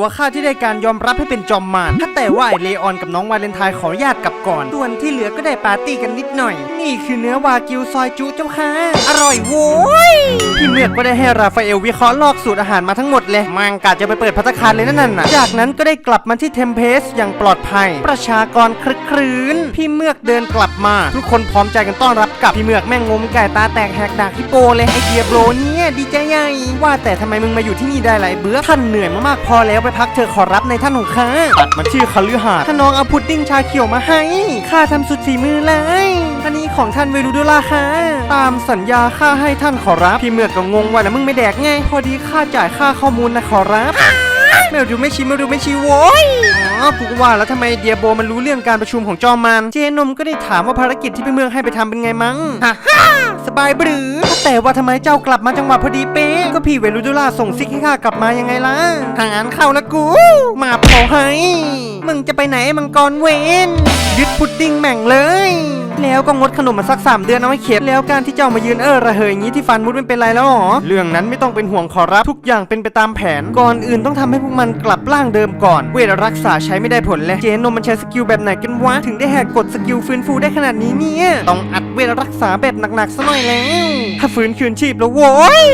ตัวข้าที่ได้การยอมรับให้เป็นจอมมารถ้าแต่ว่าไอเลออนกับน้องวาเลนไทน์ขออนุญาตกลับก่อน ส่วนที่เหลือก็ได้ปาร์ตี้กันนิดหน่อย นี่คือเนื้อวากิวซอยจุเจ้าค่ะ อร่อยโว้ยพี่เมือกก็ได้ให้ราฟาเอลวิเคราะห์ลอกสูตรอาหารมาทั้งหมดเลยมังกะจะไปเปิดพัตคารเลยนั่นน่ะ จากนั้นก็ได้กลับมาที่เทมเพสอย่างปลอดภัย ประชากรคลึกครื้น พี่เมือกเดินกลับมา ทุกคนพร้อมใจกันต้อนรับกลับพี่เมือกแม่งงมไก่ตาแตกแหกดากฮิปโปเลยไอเดียโบรเนี่ยดีใจใหญ่ว่าแต่ทำไมมึงมาอยู่ที่นี่ได้หลายเบื้อท่านเหนื่อยมามากพอแล้วไปพักเธอะขอรับในท่านของข้าตัดมาชื่อคฤหาสน์ถ้าน้องเอาพุดดิ้งชาเขียวมาให้ข้าทำสุดฝีมือเลยอันนี้ของท่านเวรูดูล่าค่ะ ตามสัญญาข้าให้ท่านขอรับ พี่เมือกก็งงว่าแล้วมึงไม่แดกไง พอดีข้าจ่ายค่าข้อมูลนะขอรับ ไม่ดูไม่ชี้ไม่ดูไม่ชี้โว้ยอ๋อกูก็ว่าแล้วทำไมเดียโบมันรู้เรื่องการประชุมของจอมัน เจนมก็ได้ถามว่าภารกิจที่พี่เมืองให้ไปทำเป็นไงมั้งฮ่าฮ่าสบายบรือแต่ว่าทำไมเจ้ากลับมาจังหวะพอดีเป๊ะก็พี่เวลุดุล่าส่งซิกให้ข้ากลับมายังไงล่ะทางานเข้าละกู มาเผาให้มึงจะไปไหนไอ้มังกรเวนยึดพุดดิ้งแม่งเลย แล้วก็งดขนมมาสักสามเดือนเอาไว้เข็ดแล้วการที่เจ้ามายืนเออระเหยอย่างนี้ที่ฟันมุดไม่เป็นไรแล้วหรอเรื่องนั้นไม่ต้องเป็นห่วงขอรับทุกอย่างเป็นไปตามแผนก่อนอื่นต้องทำให้พวกมันกลับร่างเดิมก่อน เวทรักษาใช้ไม่ได้ผลเลยเจนนมมันใช้สกิลแบบไหนกันวะถึงได้แหกกฎสกิลฟื้นฟูได้ขนาดนี้เนี่ยต้องอัดเวทรักษาแบบหนักๆซะหน่อยแล้วถ้าฟื้นคืนชีพแล้วโว้ย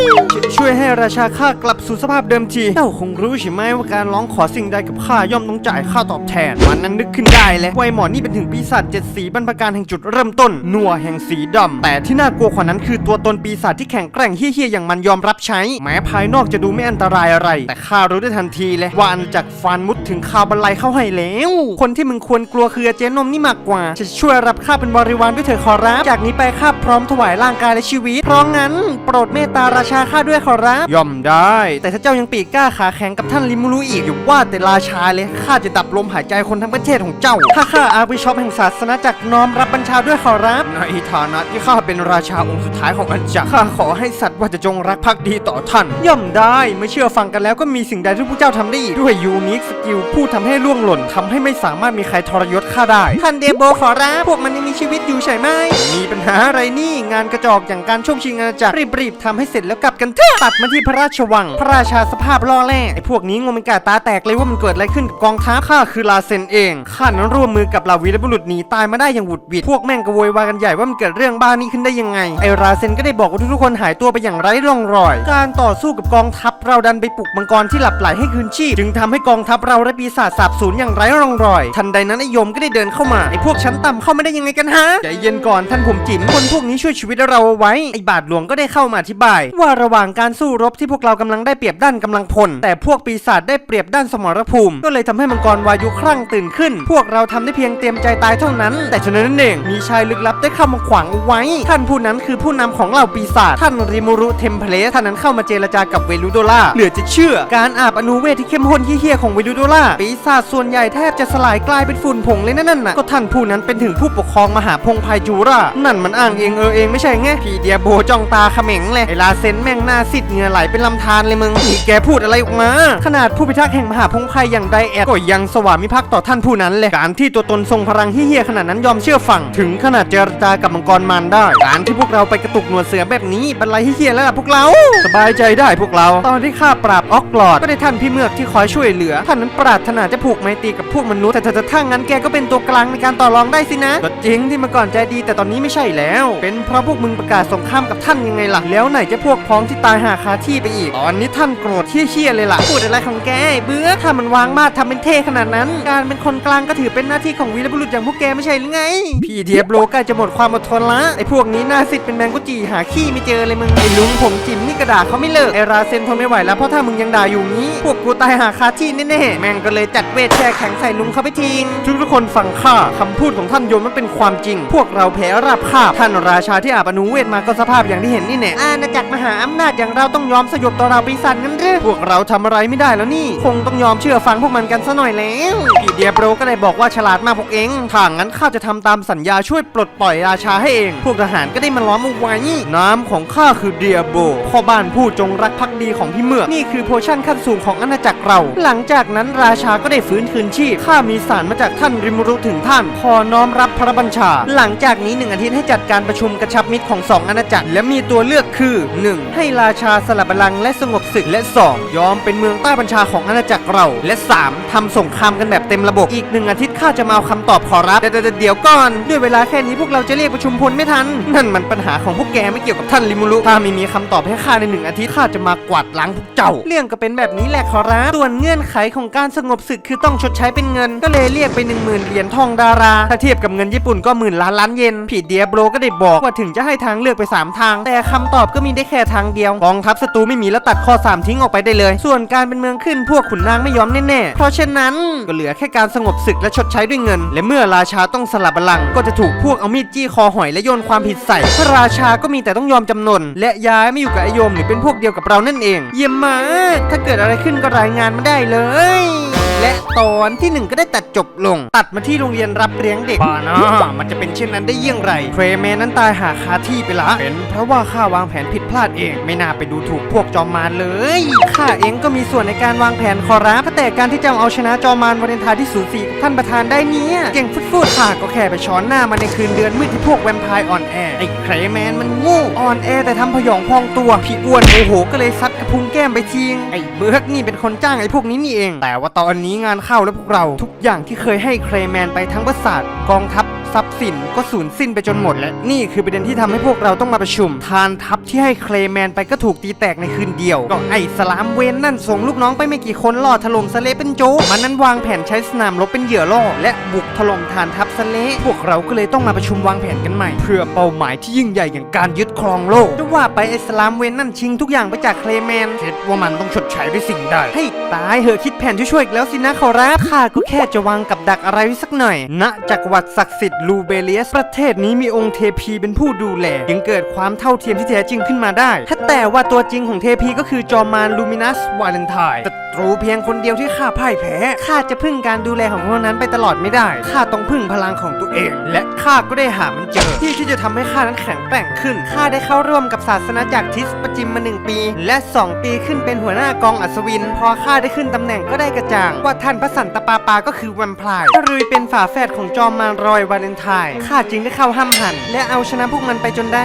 ชช่วยให้ราชาข้ากลับสู่สภาพเดิมทีเจ้าคงรู้ใช่ไหมว่าการร้องขอสิ่งใดกับข้าย่อมต้องจ่ายค่าตอบแทนวันนั้นนึกขึ้นได้เลยว่าไอ้หมอนี่เป็นถึงปีศาจเจ็ดสีบรรพการแห่งจุดเริ่มต้นนัวแห่งสีดำแต่ที่น่ากลัวกว่านั้นคือตัวตนปีศาจที่แข็งแกร่งเฮี้ยๆอย่างมันยอมรับใช้ แม้ภายนอกจะดูไม่อันตรายอะไร แต่ข้ารู้ได้ทันทีเลยว่าอันจากฟันมุดถึงคาบันไลเข้าให้แล้ว คนที่มึงควรกลัวคือเจนนมนี่มากกว่า จะช่วยรับข้าเป็นบริวารด้วยเถิดขอรับ จากนี้ไปข้าพร้อมถวายร่างกายและชีวิต เพราะงั้น โปรดเมตตาราชาข้าด้วยขอรับ ย่อมได้ แต่ถ้าเจ้ายังปีกกล้าขาแข็งกับท่านลิมูรุอีกอยู่ว่าแต่ราชาเลยข้าจะดับลมหายใจคนทั้งประเทศของเจ้าถ้าข้าอาร์บิชอปแห่งศาสนาจักรน้อมรับบัญชาด้วยขอรับ ในฐานะที่ข้าเป็นราชาองค์สุดท้ายของอันจักรข้าขอให้สัตว์ว่าจะจงรักภักดีต่อท่าน ย่อมได้เมื่อเชื่อฟังกันแล้วก็มีสิ่งใดที่พวกเจ้าทำได้อีกด้วยยูนิคสกิลผู้ทำให้ล่วงหล่นทำให้ไม่สามารถมีใครทรยศข้าได้ ท่านเดโบขอรับพวกมันยังมีชีวิตอยู่ใช่ไหม มีปัญหาอะไรนี่ งานกระจอกอย่างการช่วงชิงอาณาจักรรีบๆทำให้เสร็จแล้วกลับกันเถอะตัดมาที่พระราชวัง พระราชาสภาพล่อแร่ไอ้พวกนี้งงเป็นกาตาแตกเลยว่ามันเกิดอะไรขึ้นกับกองทัพข้าคือลาเซนเองข้านั้นร่วมมือกับเหล่าวีรบุรุษหนีตายมาได้อย่างหวุดหวิดพวกแม่งกระโวยวายกันใหญ่ว่ามันเกิดเรื่องบ้านี้ขึ้นได้ยังไง ไอราเซนก็ได้บอกว่าทุกๆคนหายตัวไปอย่างไร้ร่องรอย การต่อสู้กับกองทัพเราดันไปปลุกมังกรที่หลับไหลให้คืนชีพ จึงทำให้กองทัพเราและปีศาจสาบสูญอย่างไร้ร่องรอย ทันใดนั้นไอ้ยมก็ได้เดินเข้ามาไอพวกชั้นต่ำเข้าไมาได้ยังไงกันฮะใจเย็นก่อนท่านผมจิ๋มคนพวกนี้ช่วยชีวิตเราเอาไว้ไอบาทหลวงก็ได้เข้ามาอธิบาย ว่าระหว่างการสู้รบที่พวกเรากำลังได้เปรียบด้านกำลังพล แต่พวกปีศาจได้เปรียบด้านสมรภูมิ ก็เลยทำให้มังกรวายุครั่งตื่นขึ้น พวกเราทำได้เพียงเตรียมใจตายเท่านั้น แต่ฉะนั้นเองมีีชายลึกลับได้เข้ามาขวางเอาไว้ ท่านผู้นั้นคือผู้นำของเหล่าปีศาจท่านริมูรุเทมเพลสท่านนั้นเข้ามาเจรจากับเวลูโดล่าเหลือจะเชื่อ การอาบอนุเวทที่เข้มข้นเฮี้ยของเวลูโดล่าปีศาจส่วนใหญ่แทบจะสลายกลายเป็นฝุ่นผงเลยนั่นน่ะก็ท่านผู้นั้นเป็นถึงผู้ปกครองมหาพงศ์พายจูรานั่นมันอ้างเองเออเองไม่ใช่ไงพี่เดียโบจ้องตาเขม็งเลยไอลาเซนแม่งหน้าซิดเหงื่อไหลเป็นลำธารเลยมึงนี่แกพูดอะไรออกมา ขนาดผู้พิทักษ์แห่งมหาพงศ์พายอย่างไดแอดก็ยังสวามิภักดิ์ต่อท่านผู้นั้นเลยการที่ตัวตนทรงพลังเฮี้ยขนาดนั้นยอมเชื่อฟังถงขนาดเจรจากับมังกรมารได้การที่พวกเราไปกระตุกหนวดเสือแบบนี้บรรลัยเฮี้ยๆแล้วล่ะพวกเรา สบายใจได้พวกเรา ตอนที่ข้าปราบออกกลอดก็ได้ท่านพี่เมือกที่คอยช่วยเหลือ ท่านนั้นปรารถนาจะผูกไมตรีกับพวกมนุษย์แต่ถ้าถ้างั้นแกก็เป็นตัวกลางในการต่อรองได้สินะ ก็จริงที่เมื่อก่อนใจดีแต่ตอนนี้ไม่ใช่แล้ว เป็นเพราะพวกมึงประกาศสงครามกับท่านยังไงล่ะแล้วไหนจะพวกพ้องที่ตายหาคาที่ไปอีกตอนนี้ท่านโกรธเชี่ยๆเลยล่ะพูดอะไรของแกไอ้เบื่อถ้ามันวางมาดทำเป็นเท่ขนาดนั้น การเป็นคนกลางก็ถือเป็นหน้าที่ของวีรบุรุษอย่างพวกแกไม่ใช่หรือไงพี่เดียบโลใกล้จะหมดความอดทนละไอ้พวกนี้หน้าสิทธิ์เป็นแมงกุจีหาขี้ไม่เจอเลยมึงไอ้ลุงผมจิ๋มนี่กระดาษเขาไม่เลิกไอ้ราเซนทนไม่ไหวแล้วเพราะถ้ามึงยังด่าอยู่งี้ พวกกูตายหาคาที่แน่ๆแม่งก็เลยจัดเวทแช่แข็งใส่ลุงเขาไปทิ้งทุกทุกคนฟังข้าคำพูดของท่านโยมมันเป็นความจริง พวกเราแพ้ราบคาบท่านราชาที่อาบอนุเวทมาก็สภาพอย่างที่เห็นนี่แน่อาณาจักรมหาอำนาจอย่างเราต้องยอมสยบต่อเราปีศาจงั้นหรือพวกเราทำอะไรไม่ได้แล้วนี่ คงต้องยอมเชื่อฟังพวกมันกันซะหน่อยแล้วพี่เดียโบรก็ได้บอกว่าฉลาดมากพวกเองถ้างั้นข้าจะทำตามสัญญาช่วยปลดปล่อยราชาให้เอง พวกทหารก็ได้มาล้อมเอาไว้น้ำของข้าคือเดียโบพ่อบ้านผู้จงรักภักดีของพี่เมือกนี่คือโพชั่นขั้นสูงของอาณาจักรเรา หลังจากนั้นราชาก็ได้ฟื้นคืนชีพข้ามีสารมาจากท่านริมรุถึงท่านขอน้อมรับพระบัญชา หลังจากนี้หนึ่งอาทิตย์ให้จัดการประชุมกระชับมิตรของสองอาณาจักรและมีตัวเลือกคือ 1. ให้ราชาสลับบัลลังก์และสงบศึกและ 2. ยอมเป็นเมืองใต้บัญชาของอาณาจักรเรา และ 3. ทำสงครามกันแบบเต็มระบบอีกหนึ่งอาทิตย์ ข้าจะมาเอาคำตอบขอรับเดี๋ยวเดี๋ยวเดี๋ยวก่อน ด้วยเวลาแค่นี้พวกเราจะเรียกประชุมพลไม่ทัน นั่นมันปัญหาของพวกแกไม่เกี่ยวกับท่านริมูรุถ้าไม่มีคำตอบให้ข้าในหนึ่งอาทิตย์ข้าจะมากวาดล้างพวกเจ้า เรื่องก็เป็นแบบนี้แหละขอรับส่วนเงื่อนไขของการสงบศึกคือต้องชดใช้เป็นเงิน ก็เลยเรียกไป 1 0,000เหรียญทองดารา ถ้าเทียบกับเงินญี่ปุ่นก็หมื่นล้านล้านเยนผีเดียโบรก็ได้บอกว่าถึงจะให้ทางเลือกไป 3 ทาง แต่คำตอบก็มีได้แค่ทางเดียวกองทัพศัตรูไม่มีแล้วตัดข้อ3ทิ้งออกไปได้เลย ส่วนการเป็นเมืองขึ้นพวกขุนนางไม่ยอมแน่ๆเพราะฉะนั้นก็เหลือแค่การสงบศึกและชดใช้ด้วยเงิน และเมื่อราชาต้องสลับบัลลังก์ก็จะถูกพวกเอามีดจี้คอหอยและโยนความผิดใส่พระราชาก็มีแต่ต้องยอมจำนน และย้ายไม่อยู่กับไอโยมหรือเป็นพวกเดียวกับเรานั่นเอง เยี่ยมมากถ้าเกิดอะไรขึ้นก็รายงานมาได้เลย และตอนที่หนึ่งก็ได้ตัดจบลง ตัดมาที่โรงเรียนรับเลี้ยงเด็กบ้านะมันจะเป็นเช่นนั้นได้เยี่ยงไรเฟรแมนนั้นตายหาคาที่ไปละเป็นเพราะว่าข้าวางแผนผิดพลาดเอง ไม่น่าไปดูถูกพวกจอมมารเลยข้าเองก็มีส่วนในการวางแผนขอรับแต่การที่จะเอาชนะจอมมารวาเลนไทน์ที่สูสีกับท่านประธานได้เนี่ยเก่งฟุดๆข้าก็แค่ไปช้อนหน้ามาในคืนเดือนมืดที่พวกแวมไพร์อ่อนแอไอ้เฟรแมนมันโง่อ่อนแอแต่ทำพยองพองตัวพี่อ้วนโมโหก็เลยซัดกระพุ้งแก้มไปทิ้งไอ้เบิร์กนี่เป็นคนจ้างไอ้พวกนี้นี่เอง แต่ว่าตอนนี้งานเข้าแล้วพวกเราทุกอย่างที่เคยให้เครแมนไปทั้งประสาทกองทัพ ทรัพย์สินก็สูญสิ้นไปจนหมดและนี่คือประเด็นที่ทำให้พวกเราต้องมาประชุม ทานทัพที่ให้เคลแมนไปก็ถูกตีแตกในคืนเดียว ก็ไอ้สลามเวนนั่นส่งลูกน้องไปไม่กี่คนล่อถล่มสเลเป็นโจมันนั้นวางแผนใช้สนามรบเป็นเหยื่อล่อ และบุกถล่มฐานทัพสเลพวกเราก็เลยต้องมาประชุมวางแผนกันใหม่ เพื่อเป้าหมายที่ยิ่งใหญ่อย่างการยึดครองโลกจะว่าไปไอ้สลามเวนนั่นชิงทุกอย่างไปจากเคลแมนคิดว่ามันต้องชดใช้ด้วยสิ่งใดให้ตายเหอะคิดแผนช่วยๆอีกแล้วสินะขอรับข้าก็แค่จะวางกับดักอะไรไว้สักหน่อยณจักรวรรดิศักดิ์สิทธิ์ลูเบเลียส ประเทศนี้มีองค์เทพีเป็นผู้ดูแลยังเกิดความเท่าเทียมที่แท้จริงขึ้นมาได้ถ้าแต่ว่าตัวจริงของเทพีก็คือจอมารลูมินัสวาเลนไทน์ตรูเพียงคนเดียวที่ข้าพ่ายแพ้ ข้าจะพึ่งการดูแลของคนนั้นไปตลอดไม่ได้ ข้าต้องพึ่งพลังของตัวเอง และข้าก็ได้หามันเจอ ที่ที่จะทำให้ข้านั้นแข็งแกร่งขึ้น ข้าได้เข้าร่วมกับศาสนาจักรทิสประจิมมาหนึ่งปี และ 2 ปีขึ้นเป็นหัวหน้ากองอัศวิน พอข้าได้ขึ้นตำแหน่งก็ได้กระจ่าง ว่าท่านพระสันตปาปาก็คือวมไพร์ก็เลยเป็นฝาแฝดของจอมมารอยวาเลนไทน์ข้าจึงได้เข้าห้ามหัน และเอาชนะพวกมันไปจนได้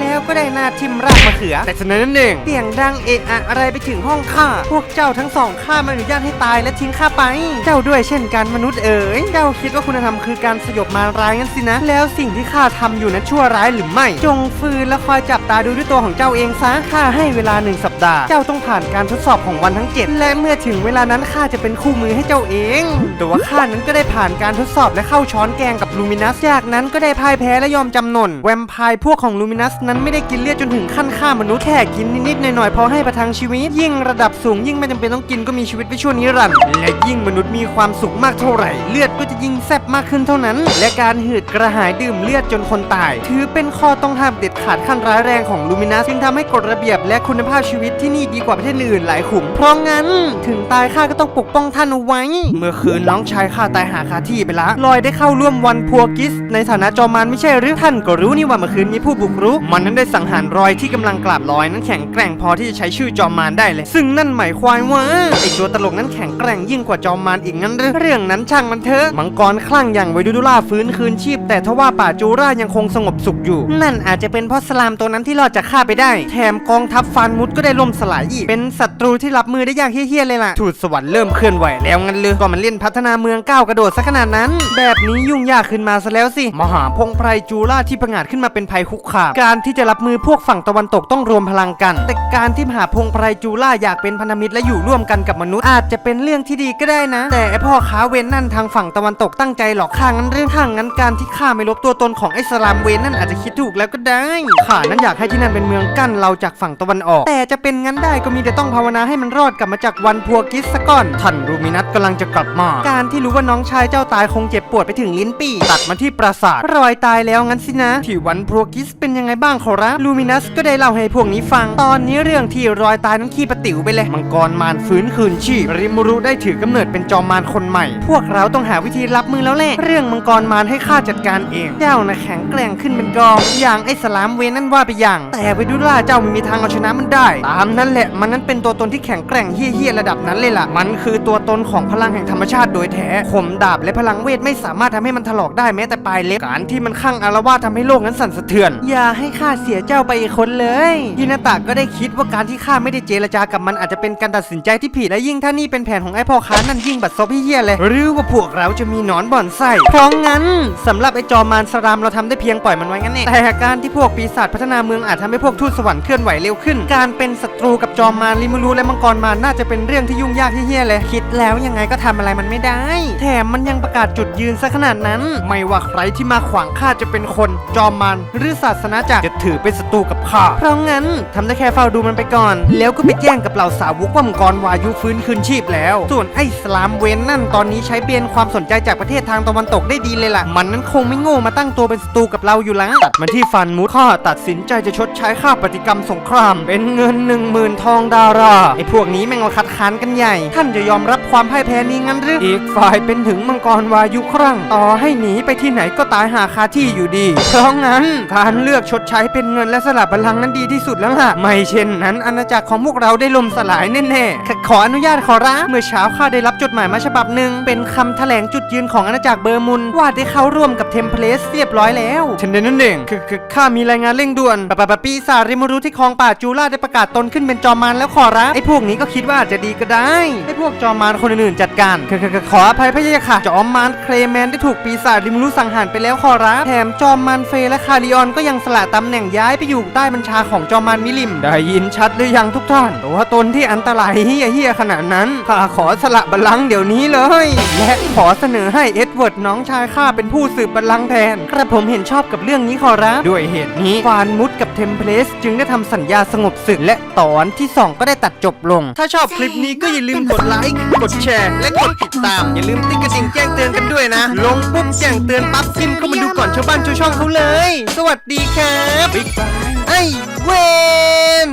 แล้วก็ได้หน้าทิมรากมะเขือ แต่ฉะนั้นนั่นเองเสียงดังเอะอะอะไรไปถึงห้องข้าพวกเจ้าทั้งสองข้าไม่อนุญาตให้ตายและทิ้งข้าไป เจ้าด้วยเช่นกันมนุษย์เอ๋ยเจ้าคิดว่าคุณธรรมคือการสยบมารร้ายงั้นสินะ แล้วสิ่งที่ข้าทำอยู่นั้นชั่วร้ายหรือไม่ จงฟืนและคอยจับตาดูด้วยตัวของเจ้าเองซะข้าให้เวลาหนึ่งสัปดาห์ เจ้าต้องผ่านการทดสอบของวันทั้งเจ็ดและเมื่อถึงเวลานั้นข้าจะเป็นคู่มือให้เจ้าเอง แต่ว่าข้านั้นก็ได้ผ่านการทดสอบและเข้าช้อนแกงกับลูมินััส จากนั้นก็ได้พ่ายแพ้และยอมจำนน แวมไพร์พวกของลูมินัสนั้นไม่ได้กินเลือดจนถึงขั้นฆ่ามนุษย์แค่กินนิดๆหน่อยๆพอให้ประทังชีวิต ยิ่งระดับสูงยิ่งไม่จำเป็นต้องกินก็มีชีวิตไปชั่วนิรันดร์และยิ่งมนุษย์มีความสุขมากเท่าไหร่เลือด ยิ่งแซ่บมากขึ้นเท่านั้น และการหืดกระหายดื่มเลือดจนคนตาย ถือเป็นข้อต้องห้ามเด็ดขาดขั้นร้ายแรงของลูมินัสจึงทำให้กฎระเบียบและคุณภาพชีวิตที่นี่ดีกว่าประเทศอื่นหลายขุม เพราะงั้นถึงตายข้าก็ต้องปกป้องท่านเอาไว้ เมื่อคืนน้องชายข้าตายหาคาที่ไปละลอยได้เข้าร่วมวันพัวกิส ในฐานะจอมารไม่ใช่หรือท่านก็รู้นี่ว่าเมื่อคืนมีผู้บุกรุกมันนั้นได้สังหารรอยที่กำลังกราบลอยนั้นแข็งแกร่งพอที่จะใช้ชื่อจอมารได้เลย ซึ่งนั่นหมายความว่าไอตัวตลกนั้นแข็งแกร่งยิ่งกว่าจอมารอีกงั้นหรือเรื่องนั้นช่างมันเถอะมังกรคลั่งอย่างไวดูดูล่าฟื้นคืนชีพ แต่ทว่าป่าจูรายังคงสงบสุขอยู่ นั่นอาจจะเป็นเพราะสลามตัวนั้นที่รอดจากข้าไปได้ แถมกองทัพฟานมุดก็ได้ล่มสลายอีก เป็นศัตรูที่รับมือได้ยากเฮี้ยๆเลยล่ะทูตสวรรค์เริ่มเคลื่อนไหวแล้วงั้นเลยก็มันเล่นพัฒนาเมืองก้าวกระโดดซะขนาดนั้น แบบนี้ยุ่งยากขึ้นมาซะแล้วสิมหาพงไพรจูราที่ประงาดขึ้นมาเป็นภัยคุกคามการที่จะรับมือพวกฝั่งตะวันตกต้องรวมพลังกัน แต่การที่มหาพงไพรจูราอยากเป็นพันธมิตรและอยู่ร่วมกันกับมนุษย์อาจจะเป็นเรื่องที่ดีก็ได้นะ แต่พ่อค้าเวนนั่นทางฝั่งตะวันตกตั้งใจหลอกข้างั้นเรื่องข้างงั้นการที่ข้าไม่ลบตัวตนของไอ้สลามเวนนั่นอาจจะคิดถูกแล้วก็ได้ข้านั้นอยากให้ที่นั่นเป็นเมืองกั้นเราจากฝั่งตะวันออก แต่จะเป็นงั้นได้ก็มีแต่ต้องภาวนาให้มันรอดกลับมาจากวันพัวกิสซะก่อนท่านรูมินัสกำลังจะกลับมา การที่รู้ว่าน้องชายเจ้าตายคงเจ็บปวดไปถึงลิ้นปี่ตัดมาที่ปราสาทรอยตายแล้วงั้นสินะที่วันพัวกิสเป็นยังไงบ้างขอรับลูมินัสก็ได้เล่าให้พวกนี้ฟัง ตอนนี้เรื่องที่รอยตายนั้นขี้ประติ๋วไปเลยมังกรมารฟื้นคืนชีพริมูรุได้ถือกำเนิดเป็นจอมมารคนใหม่ พวกเราต้องหาวิธีรับมือแล้วแหละ เรื่องมังกรมารให้ข้าจัดการเอง เจ้านะแข็งแกร่งขึ้นเป็นกอง อย่างไอ้สลามเวนนั่นว่าไปอย่าง แต่ไปดูล่าเจ้าไม่มีทางเอาชนะมันได้ ตามนั้นแหละ มันนั้นเป็นตัวตนที่แข็งแกร่งเฮี้ยๆระดับนั้นเลยล่ะ มันคือตัวตนของพลังแห่งธรรมชาติโดยแท้ข่มดาบและพลังเวทไม่สามารถทำให้มันถลอกได้แม้แต่ปลายเล็บ การที่มันข้างอารวาสทำให้โลกนั้นสั่นสะเทือน อย่าให้ข้าเสียเจ้าไปอีกคนเลยฮินาตะก็ได้คิดว่าการที่ข้าไม่ได้เจรจากับมันอาจจะเป็นการตัดสินใจที่ผิดและยิ่งถ้านี่เป็นแผนของไอ้พ่อค้านั่นยิ่งบัดซบเฮี้ยเลย หรือว่าพวกเราจะมีหนอนบ่อนไส้เพราะงั้นสำหรับไอ้จอมมารสรามเราทำได้เพียงปล่อยมันไว้งั้นเองแต่การที่พวกปีศาจพัฒนาเมืองอาจทำให้พวกทูตสวรรค์เคลื่อนไหวเร็วขึ้น การเป็นศัตรูกับจอมมารลิมูรูและมังกรมารน่าจะเป็นเรื่องที่ยุ่งยากเฮี้ยเลย คิดแล้วยังไงก็ทำอะไรมันไม่ได้ แถมมันยังประกาศจุดยืนซะขนาดนั้น ไม่ว่าใครที่มาขวางข้าจะเป็นคน จอมมารหรือศาสนาจักรจะถือเป็นศัตรูกับข้าเพราะงั้นทำได้แค่เฝ้าดูมันไปก่อน แล้วก็ไปแจ้งกับเหล่าสาวกว่ามังกรวายุฟื้นคืนชีพแล้ว ส่วนไอ้สลามเวนนั่นตอนนี้ใช้เบนความสนใจจากประเทศทางตะวันตกได้ดีเลยล่ะ มันนั้นคงไม่โง่มาตั้งตัวเป็นศัตรูกับเราอยู่แล้วตัดมาที่ฟันมูดข้าตัดสินใจจะชดใช้ค่าปฏิกรรมสงคราม เป็นเงินหนึ่งหมื่นทองดาราไอ้พวกนี้แม่งมาคัดค้านกันใหญ่ ท่านจะยอมรับความพ่ายแพ้นี้งั้นหรืออีกฝ่ายเป็นถึงมังกรวายุครั่งต่อให้หนีไปที่ไหนก็ตายหาคาที่อยู่ดีเพราะงั้นการเลือกชดใช้เป็นเงินและสลับบัลลังก์นั้นดีที่สุดแล้วล่ะไม่เช่นนั้นอาณาจักรของพวกเราได้ล่มสลายแน่ๆขขออนุญาตขอรับเมื่อเช้าข้าได้รับจดหมายมาฉบับหนึ่งเป็นคำแถลงจุดยืนของอาณาจักรเบอร์มุนว่าได้เข้าร่วมกับเทมเพลสเรียบร้อยแล้วฉันเดนนั่นเองคือคือข้ามีรายงานเร่งด่วนปะปะปะปีศาจริมูรุที่คลองป่าจูล่าได้ประกาศตนขึ้นเป็นจอมมารแล้วขอรับไอ้พวกนี้ก็คิดว่าอาจจะดีก็ได้ไอ้พวกจอมมารคนอื่นๆจัดการคือคือคือขออภัยพะยะค่ะ จอมมารเคลแมนได้ถูกปีศาจริมูรุสังหารไปแล้วขอรับแถมจอมมารเฟย์และคาริออนก็ยังสละตำแหน่งย้ายไปอยู่ใต้บัญชาของจอมมารมิลิม ได้ยินชัดหรือยังทุกท่านตัวตนที่อันตรายเฮี้ยเฮี้ยๆขนาดนั้นข้าขอสละบัลลังก์เดี๋ยวนี้เลย และขอเสนอให้เอ็ดเวิร์ดน้องชายข้าเป็นผู้สืบบัลลังก์แทนกระผมเห็นชอบกับเรื่องนี้ขอรับด้วยเหตุนี้ฟานมุดกับเทมเพลสจึงได้ทำสัญญาสงบศึกและตอนที่2ก็ได้ตัดจบลง ถ้าชอบคลิปนี้ก็อย่าลืมกดไลค์กดแชร์ และกดติดตาม อย่าลืมติ๊กกระดิ่งแจ้งเตือนกันด้วยนะ ลงปุ๊บแจ้งเตือนปั๊บซิมเข้ามาดูก่อนชาวบ้านชาวช่องเขาเลย สวัสดีครับไอ้เวน